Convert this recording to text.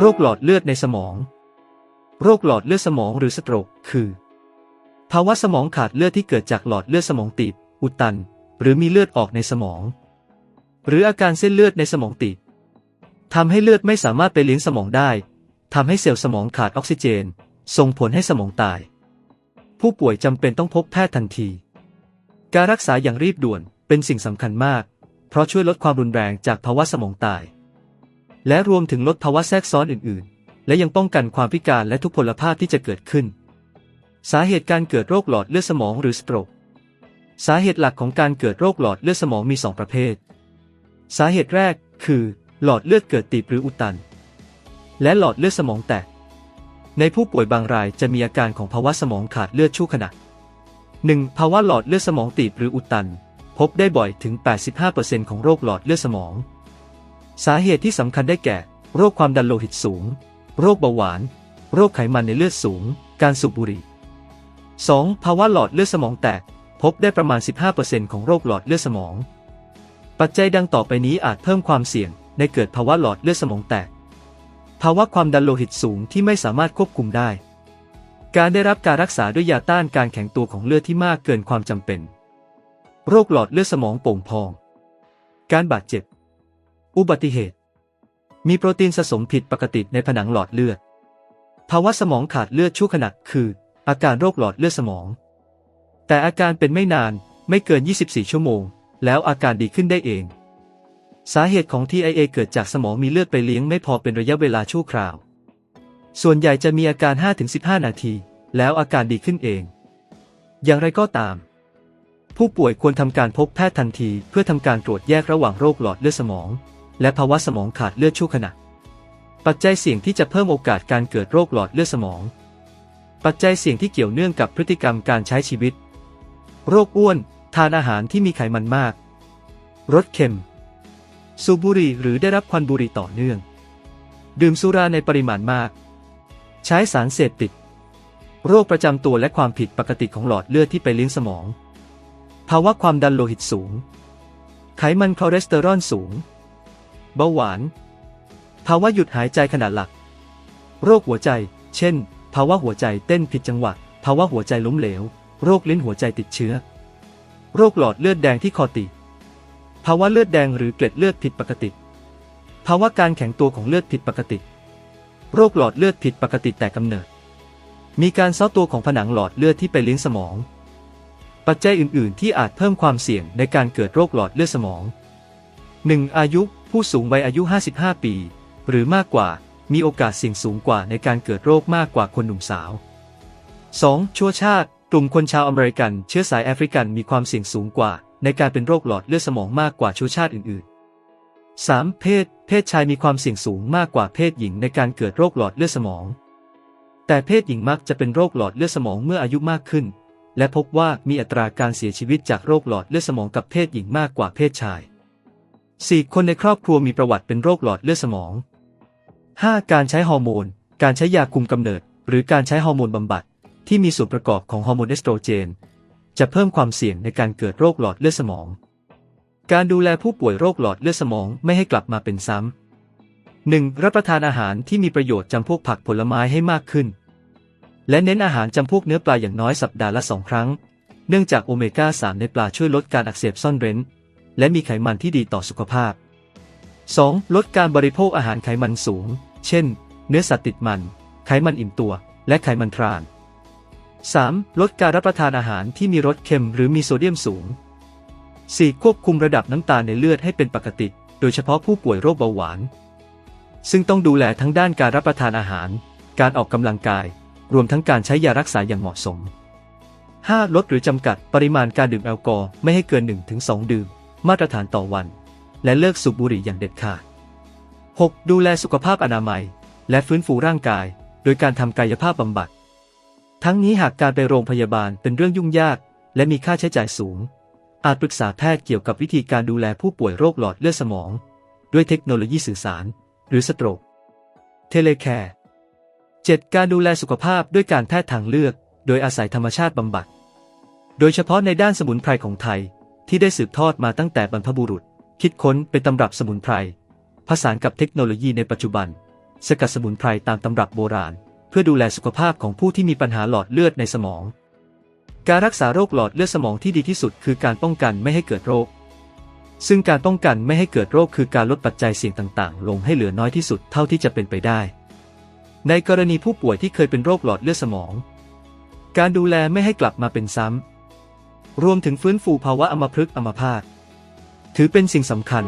โรคหลอดเลือดในสมอง โรคหลอดเลือดสมองหรือสโตรก คือ ภาวะสมองขาดเลือดที่เกิดจากหลอดเลือดสมองตีบอุดตัน หรือมีเลือดออกในสมอง หรืออาการเส้นเลือดในสมองตีบทำให้เลือดไม่สามารถไปเลี้ยงสมองได้ทำให้เซลล์สมองขาดออกซิเจน ส่งผลให้สมองตาย ผู้ป่วยจำเป็นต้องพบแพทย์ทันที การรักษาอย่างรีบด่วนเป็นสิ่งสำคัญมาก เพราะช่วยลดความรุนแรงจากภาวะสมองตาย และรวมถึงลดภาวะแทรกซ้อนอื่น ๆ และยังป้องกันความพิการและทุพพลภาพที่จะเกิดขึ้น สาเหตุการเกิดโรคหลอดเลือดสมองหรือสโตรก สาเหตุหลักของการเกิดโรคหลอดเลือดสมองมี 2 ประเภท สาเหตุแรกคือ หลอดเลือดเกิดตีบหรืออุดตัน และหลอดเลือดสมองแตก ในผู้ป่วยบางรายจะมีอาการของภาวะสมองขาดเลือดชั่วขณะ 1. ภาวะหลอดเลือดสมองตีบหรืออุดตัน พบได้บ่อยถึง 85%ของโรคหลอดเลือดสมอง สาเหตุที่สำคัญได้แก่ โรคความดันโลหิตสูง โรคเบาหวาน โรคไขมันในเลือดสูง การสูบบุหรี่ 2. ภาวะหลอดเลือดสมองแตก พบได้ประมาณ 15%ของโรคหลอดเลือดสมอง ปัจจัยดังต่อไปนี้อาจเพิ่มความเสี่ยง ในเกิดภาวะหลอดเลือดสมองแตก ภาวะความดันโลหิตสูงที่ไม่สามารถควบคุมได้ การได้รับการรักษาด้วยยาต้านการแข็งตัวของเลือดที่มากเกินความจำเป็น โรคหลอดเลือดสมองโป่งพอง การบาดเจ็บ อุบัติเหตุ มีโปรตีนสะสมผิดปกติในผนังหลอดเลือด ภาวะสมองขาดเลือดชั่วขณะคือ อาการโรคหลอดเลือดสมอง แต่อาการเป็นไม่นานไม่เกิน 24 ชั่วโมง แล้วอาการดีขึ้นได้เอง สาเหตุของ TIA เกิดจากสมองมีเลือดไปเลี้ยงไม่พอเป็นระยะเวลาชั่วคราว ส่วนใหญ่จะมีอาการ 5-15 นาที แล้วอาการดีขึ้นเอง อย่างไรก็ตามผู้ป่วยควรทำการพบแพทย์ทันทีเพื่อทำการตรวจแยกระหว่างโรคหลอดเลือดสมอง และภาวะสมองขาดเลือดชั่วขณะ ปัจจัยเสี่ยงที่จะเพิ่มโอกาสการเกิดโรคหลอดเลือดสมอง ปัจจัยเสี่ยงที่เกี่ยวเนื่องกับพฤติกรรมการใช้ชีวิต โรคอ้วน ทานอาหารที่มีไขมันมาก รสเค็ม สูบบุหรี่หรือได้รับควันบุหรี่ต่อเนื่อง ดื่มสุราในปริมาณมาก ใช้สารเสพติด โรคประจำตัวและความผิดปกติของหลอดเลือดที่ไปเลี้ยงสมอง ภาวะความดันโลหิตสูง ไขมันคอเลสเตอรอลสูง เบาหวาน ภาวะหยุดหายใจขณะหลับโรคหัวใจ เช่น ภาวะหัวใจเต้นผิดจังหวะ ภาวะหัวใจล้มเหลว โรคลิ้นหัวใจติดเชื้อ โรคหลอดเลือดแดงที่คอตีภาวะเลือดแดงหรือเกล็ดเลือดผิดปกติ ภาวะการแข็งตัวของเลือดผิดปกติ โรคหลอดเลือดผิดปกติแต่กำเนิด มีการเซาะตัวของผนังหลอดเลือดที่ไปเลี้ยงสมอง ปัจจัยอื่น ๆ ที่อาจเพิ่มความเสี่ยงในการเกิดโรคหลอดเลือดสมอง 1. อายุผู้สูงวัยอายุ 55 ปี หรือมากกว่ามีโอกาสเสี่ยงสูงกว่าในการเกิดโรคมากกว่าคนหนุ่มสาว 2. ชั่วชาติ กลุ่มคนชาวอเมริกัน เชื้อสายแอฟริกันมีความเสี่ยงสูงกว่า ในการเป็นโรคหลอดเลือดสมองมากกว่าชนชาติอื่น ๆ 3. เพศ เพศชายมีความเสี่ยงสูงมากกว่าเพศหญิงในการเกิดโรคหลอดเลือดสมอง แต่เพศหญิงมักจะเป็นโรคหลอดเลือดสมองเมื่ออายุมากขึ้น และพบว่ามีอัตราการเสียชีวิตจากโรคหลอดเลือดสมองกับเพศหญิงมากกว่าเพศชาย 4. คนในครอบครัวมีประวัติเป็นโรคหลอดเลือดสมอง 5. การใช้ฮอร์โมน การใช้ยาคุมกำเนิด หรือการใช้ฮอร์โมนบำบัด ที่มีส่วนประกอบของฮอร์โมนเอสโตรเจน จะเพิ่มความเสี่ยงในการเกิดโรคหลอดเลือดสมอง การดูแลผู้ป่วยโรคหลอดเลือดสมองไม่ให้กลับมาเป็นซ้ำ 1. รับประทานอาหารที่มีประโยชน์จำพวกผักผลไม้ให้มากขึ้น และเน้นอาหารจำพวกเนื้อปลาอย่างน้อยสัปดาห์ละสองครั้ง เนื่องจากโอเมก้า 3 ในปลาช่วยลดการอักเสบซ่อนเร้น และมีไขมันที่ดีต่อสุขภาพ 2. ลดการบริโภคอาหารไขมันสูง เช่น เนื้อสัตว์ติดมัน ไขมันอิ่มตัว และไขมันทราน 3. ลดการรับประทานอาหารที่มีรสเค็มหรือมีโซเดียมสูง 4. ควบคุมระดับน้ำตาลในเลือดให้เป็นปกติ โดยเฉพาะผู้ป่วยโรคเบาหวาน ซึ่งต้องดูแลทั้งด้านการรับประทานอาหาร การออกกำลังกาย รวมทั้งการใช้ยารักษาอย่างเหมาะสม 5. ลดหรือจำกัดปริมาณการดื่มแอลกอฮอล์ไม่ให้เกิน 1-2 ดื่ม มาตรฐานต่อวัน และเลิกสูบบุหรี่อย่างเด็ดขาด 6. ดูแลสุขภาพอนามัย และฟื้นฟูร่างกาย โดยการทำกายภาพบำบัด ทั้งนี้หากการไปโรงพยาบาลเป็นเรื่องยุ่งยาก และมีค่าใช้จ่ายสูง อาจปรึกษาแพทย์เกี่ยวกับวิธีการดูแลผู้ป่วยโรคหลอดเลือดสมอง ด้วยเทคโนโลยีสื่อสาร หรือสโตรกเทเลแคร์ 7. การดูแลสุขภาพด้วยการแพทย์ทางเลือก โดยอาศัยธรรมชาติบำบัด โดยเฉพาะในด้านสมุนไพรของไทย ที่ได้สืบทอดมาตั้งแต่บรรพบุรุษ คิดค้นเป็นตำรับสมุนไพรผสานกับเทคโนโลยีในปัจจุบัน สกัดสมุนไพรตามตำรับโบราณ เพื่อดูแลสุขภาพของผู้ที่มีปัญหาหลอดเลือดในสมอง การรักษาโรคหลอดเลือดสมองที่ดีที่สุดคือการป้องกันไม่ให้เกิดโรค ซึ่งการป้องกันไม่ให้เกิดโรคคือการลดปัจจัยเสี่ยงต่างๆ ลงให้เหลือน้อยที่สุดเท่าที่จะเป็นไปได้ ในกรณีผู้ป่วยที่เคยเป็นโรคหลอดเลือดสมอง การดูแลไม่ให้กลับมาเป็นซ้ำ รวมถึงฟื้นฟูภาวะอัมพฤกษ์อัมพาตถือเป็นสิ่งสำคัญ